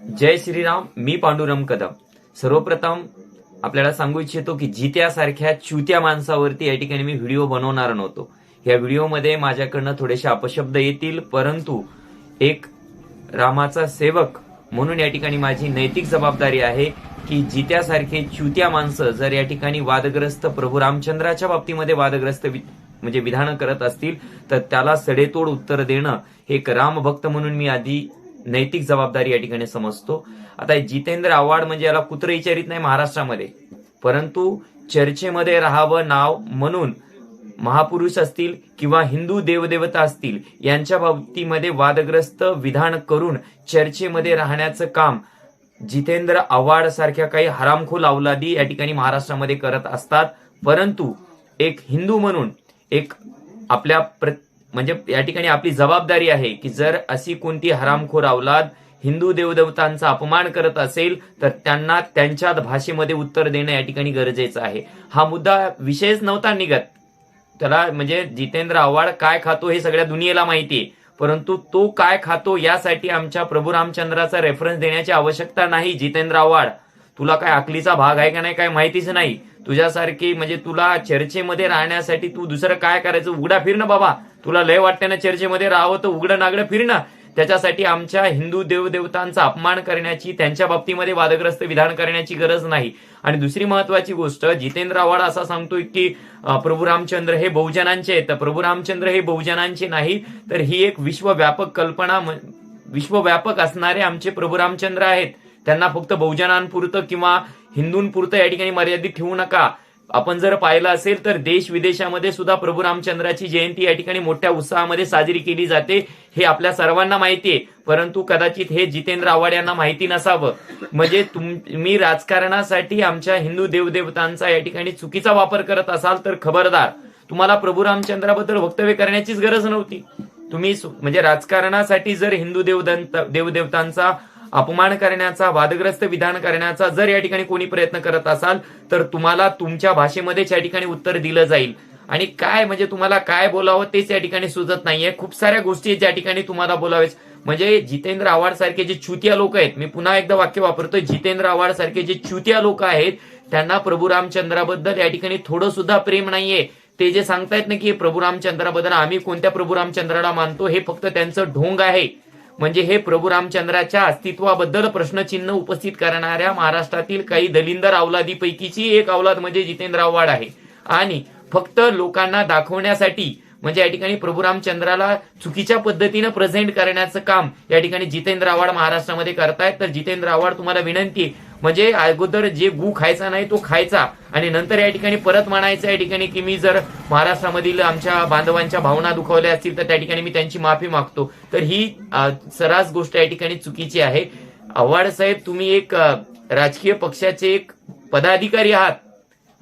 जय श्रीराम मी पांडुरंग कदम. सर्वप्रथम आपल्याला सांगू इच्छितो की जित्यासारख्या चुत्या माणसावरती या ठिकाणी मी व्हिडिओ बनवणार नव्हतो. या व्हिडिओमध्ये माझ्याकडनं थोडेसे अपशब्द येतील परंतु एक रामाचा सेवक म्हणून या ठिकाणी माझी नैतिक जबाबदारी आहे की जित्यासारखे चुत्या माणसं जर या ठिकाणी वादग्रस्त प्रभू रामचंद्राच्या बाबतीमध्ये वादग्रस्त वि- म्हणजे विधानं करत असतील तर त्याला सडेतोड उत्तर देणं हे एक रामभक्त म्हणून मी आधी नैतिक जबाबदारी या ठिकाणी समजतो. आता जितेंद्र आव्हाड म्हणजे याला कुत्र विचारित नाही महाराष्ट्रामध्ये. परंतु चर्चेमध्ये राहावं नाव म्हणून महापुरुष असतील किंवा हिंदू देवदेवता असतील यांच्या बाबतीमध्ये वादग्रस्त विधान करून चर्चेमध्ये राहण्याचं काम जितेंद्र आव्हाड सारख्या काही हरामखोल अवलादी या ठिकाणी महाराष्ट्रामध्ये करत असतात. परंतु एक हिंदू म्हणून एक आपल्या प्र म्हणजे या ठिकाणी आपली जबाबदारी आहे की जर अशी कोणती हरामखोर अवलाद हिंदू देवदेवतांचा अपमान करत असेल तर त्यांना त्यांच्या भाषेमध्ये उत्तर देणं या ठिकाणी गरजेचं आहे. हा मुद्दा विषयच नव्हता निघत. त्याला म्हणजे जितेंद्र आव्हाड काय खातो हे सगळ्या दुनियेला माहिती आहे. परंतु तो काय खातो यासाठी आमच्या प्रभू रामचंद्राचा रेफरन्स देण्याची आवश्यकता नाही जितेंद्र आव्हाड. तुला काय अकलीचा भाग आहे का नाही काय माहितीच नाही. तुझ्यासारखी म्हणजे तुला चर्चेमध्ये राहण्यासाठी तू दुसरं काय करायचं? उघडा फिरणं बाबा. तुला लय वाटते ना चर्चेमध्ये राहावं तर उघडं नागडं फिरणं त्याच्यासाठी आमच्या हिंदू देवदेवतांचा अपमान करण्याची त्यांच्या बाबतीमध्ये वादग्रस्त विधान करण्याची गरज नाही. आणि दुसरी महत्वाची गोष्ट जितेंद्र आव्हाड असा सांगतोय की प्रभू रामचंद्र हे बहुजनांचे आहेत. तर प्रभू रामचंद्र हे बहुजनांचे नाही तर ही एक विश्वव्यापक कल्पना विश्वव्यापक असणारे आमचे प्रभू रामचंद्र आहेत. त्यांना फक्त बहुजनांपुरतं किंवा हिंदूंपुरतं या ठिकाणी मर्यादित ठेवू नका. आपण जर पाहिलं असेल तर देश विदेशामध्ये सुद्धा प्रभू रामचंद्राची जयंती या ठिकाणी मोठ्या उत्साहामध्ये साजरी केली जाते हे आपल्या सर्वांना माहिती आहे परंतु कदाचित हे जितेंद्र आव्हाड यांना माहिती नसावं. म्हणजे तुम्ही राजकारणासाठी आमच्या हिंदू देवदेवतांचा या ठिकाणी चुकीचा वापर करत असाल तर खबरदार. तुम्हाला प्रभू रामचंद्राबद्दल वक्तव्य करण्याचीच गरज नव्हती. तुम्ही सु- म्हणजे राजकारणासाठी जर हिंदू देवदंत देवदेवतांचा अपमान करण्याचा वादग्रस्त विधान करण्याचा जर या ठिकाणी कोणी प्रयत्न करत असाल तर तुम्हाला तुमच्या भाषेमध्येच या ठिकाणी उत्तर दिलं जाईल. आणि काय म्हणजे तुम्हाला काय बोलावं तेच या ठिकाणी सुचत नाहीये. खूप साऱ्या गोष्टी आहेत ज्या ठिकाणी तुम्हाला बोलावेच. म्हणजे जितेंद्र आव्हाड सारखे जे चुतिया लोक आहेत मी पुन्हा एकदा वाक्य वापरतोय जितेंद्र आव्हाड सारखे जे चुतिया लोक आहेत त्यांना प्रभू रामचंद्राबद्दल या ठिकाणी थोडं सुद्धा प्रेम नाहीये. ते जे सांगतायत ना की प्रभू रामचंद्राबद्दल आम्ही कोणत्या प्रभू रामचंद्राला मानतो हे फक्त त्यांचं ढोंग आहे. म्हणजे हे प्रभू रामचंद्राच्या अस्तित्वाबद्दल प्रश्नचिन्ह उपस्थित करणाऱ्या महाराष्ट्रातील काही दलिंदर अवलादीपैकीची एक अवलाद म्हणजे जितेंद्र आव्हाड आहे. आणि फक्त लोकांना दाखवण्यासाठी म्हणजे या ठिकाणी प्रभू रामचंद्राला चुकीच्या पद्धतीनं प्रेझेंट करण्याचं काम या ठिकाणी जितेंद्र आव्हाड महाराष्ट्रामध्ये करतायत. तर जितेंद्र आव्हाड तुम्हाला विनंती आहे म्हणजे अगोदर जे गु खायचा नाही तो खायचा. आणि नंतर या ठिकाणी परत म्हणायचं या ठिकाणी की मी जर महाराष्ट्रामधील आमच्या बांधवांच्या भावना दुखावल्या असतील तर त्या ठिकाणी मी त्यांची माफी मागतो. तर ही सरास गोष्ट या ठिकाणी चुकीची आहे. आव्हाड साहेब तुम्ही एक राजकीय पक्षाचे एक पदाधिकारी आहात.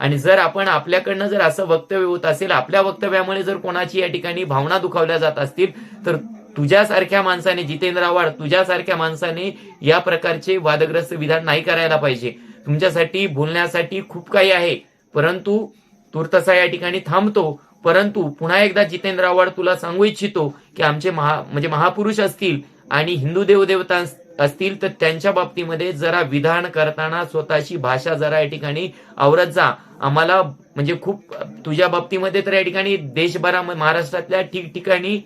आणि जर आपण आपल्याकडनं जर असं वक्तव्य होत असेल आपल्या वक्तव्यामुळे जर कोणाची या ठिकाणी भावना दुखावल्या जात असतील तर तुझ्यासारख्या माणसाने जितेंद्र आव्हाड तुझ्यासारख्या माणसाने या प्रकारचे वादग्रस्त विधान नाही करायला पाहिजे. तुमच्यासाठी बोलण्यासाठी खूप काही आहे. परंतु तुर्तसा या ठिकाणी थांबतो. परंतु पुन्हा एकदा जितेंद्र आव्हाड तुला सांगू इच्छितो की आमचे महा म्हणजे महापुरुष असतील आणि हिंदू देवदेवता असतील तर त्यांच्या बाबतीमध्ये जरा विधान करताना स्वतःची भाषा जरा या ठिकाणी आवरत जा. आम्हाला म्हणजे खूप तुझ्या बाबतीमध्ये तर या ठिकाणी देशभरा महाराष्ट्रातल्या ठिकठिकाणी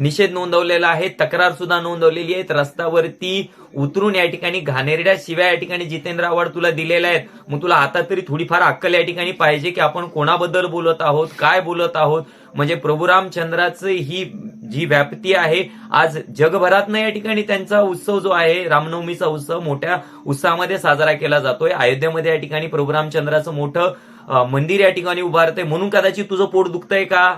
निषेध नोंदवलेला आहे तक्रार सुद्धा नोंदवलेली आहे. रस्त्यावरती उतरून या ठिकाणी घाणेरड्या शिव्या या ठिकाणी जितेंद्र आव्हाड तुला दिलेल्या आहेत. मग तुला आता तरी थोडीफार अक्कल या ठिकाणी पाहिजे की आपण कोणाबद्दल बोलत आहोत काय बोलत आहोत. म्हणजे प्रभू रामचंद्राचं ही जी व्याप्ती आहे आज जगभरातनं या ठिकाणी त्यांचा उत्सव जो आहे रामनवमीचा उत्सव मोठ्या उत्साहामध्ये साजरा केला जातोय. अयोध्येमध्ये या ठिकाणी प्रभू रामचंद्राचं मोठं मंदिर या ठिकाणी उभारतंय. म्हणून कदाचित तुझं पोट दुखतंय का?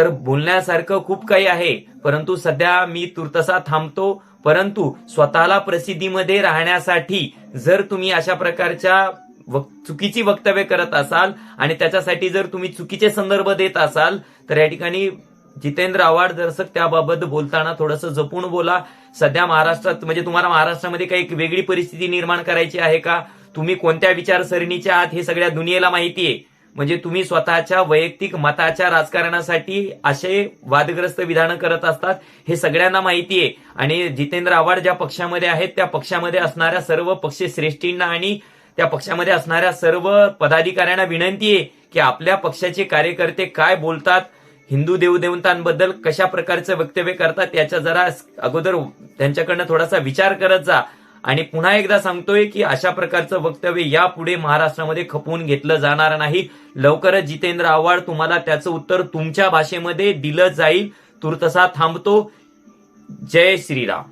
तर बोलण्यासारखं खूप काही आहे. परंतु सध्या मी तुर्तसा थांबतो. परंतु स्वतःला प्रसिद्धीमध्ये राहण्यासाठी जर तुम्ही अशा प्रकारच्या वक- चुकीची वक्तव्य करत असाल आणि त्याच्यासाठी जर तुम्ही चुकीचे संदर्भ देत असाल तर या ठिकाणी जितेंद्र आव्हाड दर्शक त्याबाबत बोलताना थोडंसं जपून बोला. सध्या महाराष्ट्रात म्हणजे तुम्हाला महाराष्ट्रामध्ये काही एक वेगळी परिस्थिती निर्माण करायची आहे का? तुम्ही कोणत्या विचारसरणीच्या आहात हे सगळ्या दुनियेला माहिती आहे म्हणजे तुम्ही स्वतःच्या वैयक्तिक मताच्या राजकारणासाठी असे वादग्रस्त विधानं करत असतात हे सगळ्यांना माहिती आहे. आणि जितेंद्र आव्हाड ज्या पक्षामध्ये आहेत त्या पक्षामध्ये असणाऱ्या सर्व पक्षश्रेष्ठींना आणि त्या पक्षामध्ये असणाऱ्या सर्व पदाधिकाऱ्यांना विनंती आहे की आपल्या पक्षाचे कार्यकर्ते काय बोलतात हिंदू देवदेवतांबद्दल कशा प्रकारचं वक्तव्य करतात याचा जरा अगोदर त्यांच्याकडनं थोडासा विचार करत जा. आणि पुन्हा एकदा सांगतोय की अशा प्रकारचं वक्तव्य यापुढे महाराष्ट्रामध्ये खपवून घेतलं जाणार नाही. लवकरच जितेंद्र आव्हाड तुम्हाला त्याचं उत्तर तुमच्या भाषेमध्ये दिलं जाईल. तुर्तसा थांबतो. जय श्रीराम.